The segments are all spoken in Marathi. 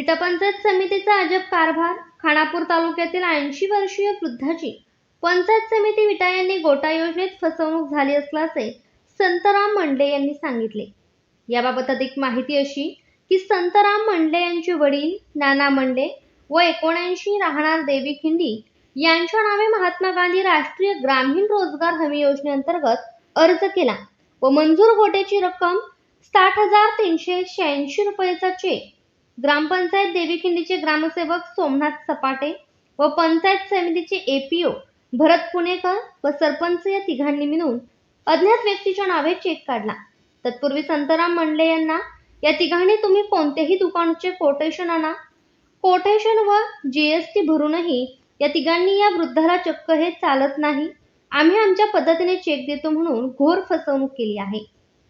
विटपंचायत समितीचा अजब कारभार खानापूर तालुक्यातील ऐंशी वर्षीय वृद्धाची. पंचायत समिती विटा यांनी गोटा योजनेत फसवणूक झाली असल्याचे संतराम मंडले यांनी सांगितले. याबाबत अधिक माहिती अशी की संतराम मंडले यांचे वडील नाना मंडले व एकोणऐंशी राहणार देवी खिंडी यांच्या नावे महात्मा गांधी राष्ट्रीय ग्रामीण रोजगार हमी योजनेअंतर्गत अर्ज केला व मंजूर गोट्याची रक्कम साठ हजार तीनशे शहाऐंशी रुपयेचा चेक ग्रामपंचायत देवीखिंडीचे ग्रामसेवक सोमनाथ सपाटे व पंचायत समितीचे एपीओ भरत पुणेकर व सरपंच या तिघांनी मिळून अज्ञात व्यक्तीच्या नावे चेक काढला. तत्पूर्वी संतराम मंडले यांना या तिघांनी तुम्ही कोणत्याही दुकानचे कोटेशन आणा. कोटेशन व जीएसटी भरूनही या तिघांनी या वृद्धाला चक्क हे चालत नाही. आम्ही आमच्या पद्धतीने चेक देतो म्हणून घोर फसवणूक केली आहे.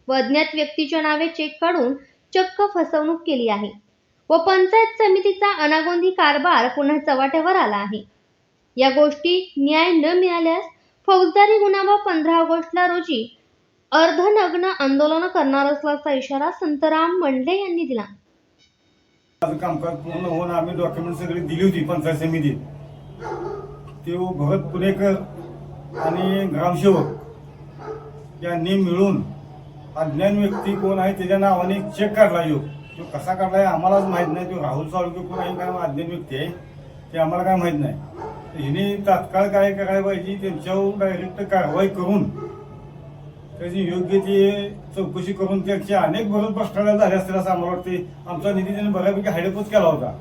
व अज्ञात व्यक्तीच्या नावे चेक काढून चक्क फसवणूक केली आहे. व पंचायत समितीचा अनागोंदी कारभार पुन्हा चव्हाट्यावर आला आहे. या गोष्टी न्याय न मिळाल्यास फौजदारी गुन्हा व पंधरा ऑगस्टला रोजी अर्धनग्न आंदोलन करणार असल्याचा इशारा संतराम मंडले यांनी दिला. कामकाज पूर्ण होऊन आम्ही डॉक्युमेंट सगळी दिली होती पंचायत समितीत. ते भगत पुणेकर आणि ग्रामसेवक यांनी मिळून अज्ञान व्यक्ती कोण आहे त्याच्या नावाने चेक काढला येऊ. तो कसा काढलाय आम्हालाच माहीत नाही. तो राहुल साळुके कोण आहे काय अज्ञान व्यक्ती आहे ते आम्हाला काय माहीत नाही. हिने तात्काळ काय करायला पाहिजे त्यांच्यावर डायरेक्ट कारवाई करून त्याची योग्य ती चौकशी करून त्याची अनेक भरून भ्रष्टाचार झाले असतील असं आम्हाला वाटते. आमचा निधी त्यांनी बऱ्यापैकी हायडपच केला होता.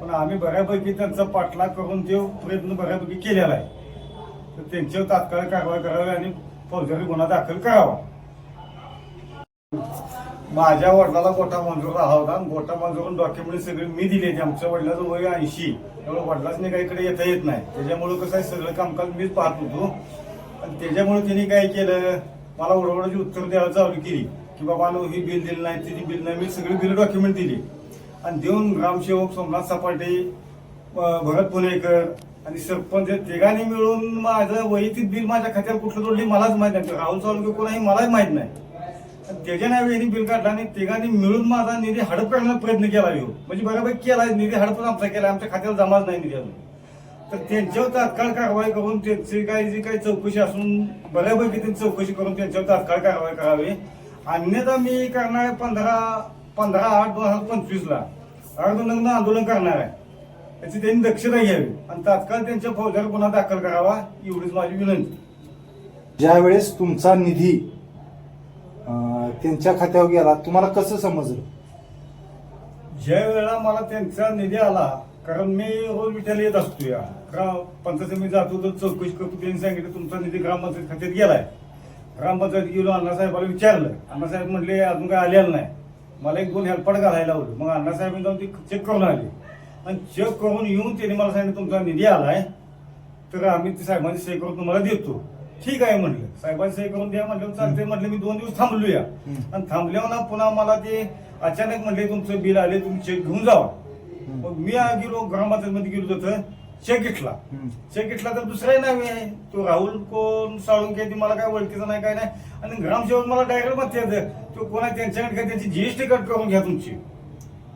पण आम्ही बऱ्यापैकी त्यांचा पाठलाग करून ते प्रयत्न बऱ्यापैकी केलेला आहे. तर त्यांच्यावर तात्काळ कारवाई करावी आणि फौजदारी गुन्हा दाखल करावा. माझ्या वडिलाला गोठा मंजूर राहा होता. आणि गोटा मंजूर डॉक्युमेंट सगळे मी दिले ते आमच्या वडिलाचं वय ऐंशी. त्यामुळे वडिलाच काही इकडे येता येत नाही. त्याच्यामुळे कसं आहे सगळं कामकाज मीच पाहत होतो. आणि त्याच्यामुळे त्यांनी काय केलं मला ओरडची उत्तर द्यायला चालू केली. की बाबा नो ही बिल दिलं नाही तिची बिल नाही. मी सगळी बिल डॉक्युमेंट दिली. आणि देऊन ग्रामसेवक सोमनाथ सपाटे भरत पुणेकर आणि सरपंच तिघांनी मिळून माझं वैयक्तिक बिल माझ्या खात्यात कुठलं जोडली मलाच माहीत नाही. राहुल चालू कोण आहे मलाच माहीत नाही. त्याच्या नावे यांनी बिल काढला आणि तिघांनी मिळून माझा निधी हडप करण्याचा प्रयत्न केला येऊ म्हणजे बऱ्यापैकी केला निधी हडपच आमचा केला आमच्या खात्याला जमाच नाही निधी अजून. तर त्यांच्यावर तात्काळ कारवाई करून त्यांची काही जी काही चौकशी असून बऱ्यापैकी त्यांची चौकशी करून त्यांच्यावर तात्काळ कारवाई करावी. अन्यथा मी करणार आहे पंधरा पंधरा आठ दोन हजार पंचवीसला. अर्धनग्न आंदोलन करणार आहे. याची त्यांनी दक्षता घ्यावी आणि तात्काळ त्यांच्या फौजदार गुन्हा दाखल करावा एवढीच माझी विनंती. ज्यावेळेस तुमचा निधी त्यांच्या खात्यावर गेला. तुम्हाला कसं समजलं? ज्या वेळेला मला त्यांचा निधी आला कारण मी रोज विचार येत असतो या ग्राम पंचायत मी जातो तर चौकशी करतो. त्यांनी सांगितलं तुमचा निधी ग्रामपंचायत खात्यात गेलाय. ग्रामपंचायत गेलो अण्णासाहेबाला विचारलं. अण्णासाहेब म्हटले अजून काय आलेलं नाही. मला एक दोन हेल्पड घालायला लावलं. मग अण्णासाहेबांनी जाऊन ती चेक करून आली आणि चेक करून येऊन त्यांनी मला सांगितलं तुमचा निधी आलाय तर आम्ही ते साहेबांची सही करून तुम्हाला देतो. ठीक आहे म्हटलं. साहेबांची सही करून द्या म्हटलं चालते म्हटलं मी दोन दिवस थांबलो या आणि थांबल्यावर ना पुन्हा मला ते अचानक म्हणले तुमचं बिल आले तुम्ही चेक घेऊन जावा. मग मी गेलो ग्रामपंचायत मध्ये गेलो तिथं चेक घेतला. चेक घेतला तर दुसराही नाव आहे. तो राहुल कोण साळुंके ती मला काय ओळखीचा नाही काय नाही. आणि ग्रामसेवक मला डायरेक्ट म्हणते तो कोण आहे त्यांच्याकडे काय त्यांची जीएसटी कट करून घ्या तुमची.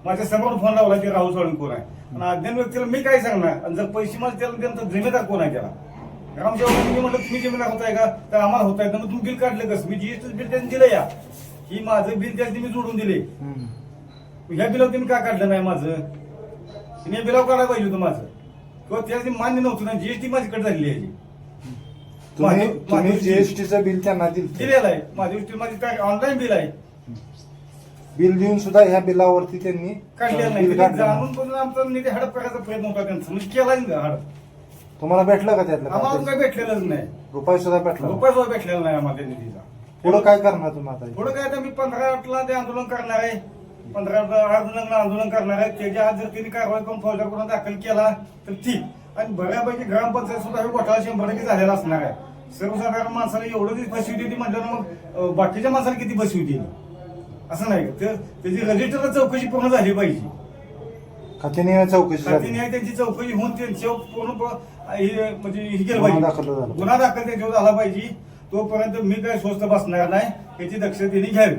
माझ्यासमोर फोन लावला ते राहुल साळुंके कोण आहे? आणि अज्ञान व्यक्तीला मी काय सांगणार? आणि जर पैसे मला त्याला त्यांचा जिम्मेदार कोण आहे त्याला? ग्रामसेवकांनी मी म्हटलं तुम्ही जिम्मेदार होताय का? तर आम्हाला होत आहे तर तुम्ही बिल काढलं कसं? मी जीएसटी बिल त्यांनी दिलं या. ही माझं बिल त्याची मी जोडून दिले. ह्या बिलावर तुम्ही का काढलं नाही माझं? तिने या बिलावर काढायला पाहिजे होतं माझं. किंवा त्याची मान्य नव्हतं ना जीएसटी माझ्याकडे झालेली आहे. तुम्ही तुम्ही जीएसटीचं बिल त्यांना दिलं. दिलेलं आहे. माझी गोष्टी माझी काय ऑनलाईन बिल आहे. बिल देऊन सुद्धा ह्या बिलावरती त्यांनी काढलेलं नाही. बिल त्यांनी काढलं जाणून नाही. करून आमचा निधी हडप करायचा प्रयत्न होता त्यांचा. म्हणजे केला नाही हडप. तुम्हाला भेटलं का त्यातलं आम्हाला काय? काही भेटलेलंच नाही. रुपये सुद्धा भेटला रुपये सुद्धा भेटलेला नाही आम्हाला त्या निधीचा. पुढं काय करणार तुम्ही आता? पुढे काय तर मी पंधरा आठला ते आंदोलन करणार आहे. पंधरा अर्धनग्न आंदोलन करणार आहे. त्याच्या आज जर त्यांनी कारवाई करून फौजदार गुन्हा दाखल केला तर ठीक आणि बऱ्यापैकी ग्रामपंचायत सुद्धा हे घोटाळा शंभर टक्के झालेला असणार आहे. सर्वसाधारण माणसाला एवढं फसवी होती म्हटलं मग अं, बाकीच्या माणसाला किती फसवी होती असं नाही. का तर त्याची रजिस्टरला चौकशी पूर्ण झाली पाहिजे. खात्याने चौकशी झाली. न्याय त्यांची चौकशी होऊन त्यांच्यावर पूर्ण प- हे म्हणजे हे केलं गुन्हा पाहिजे. दाखल झाला. गुन्हा दाखल त्यांच्यावर झाला पाहिजे. तोपर्यंत मी काय स्वस्त बसणार नाही याची दक्षता त्यांनी घ्यावी.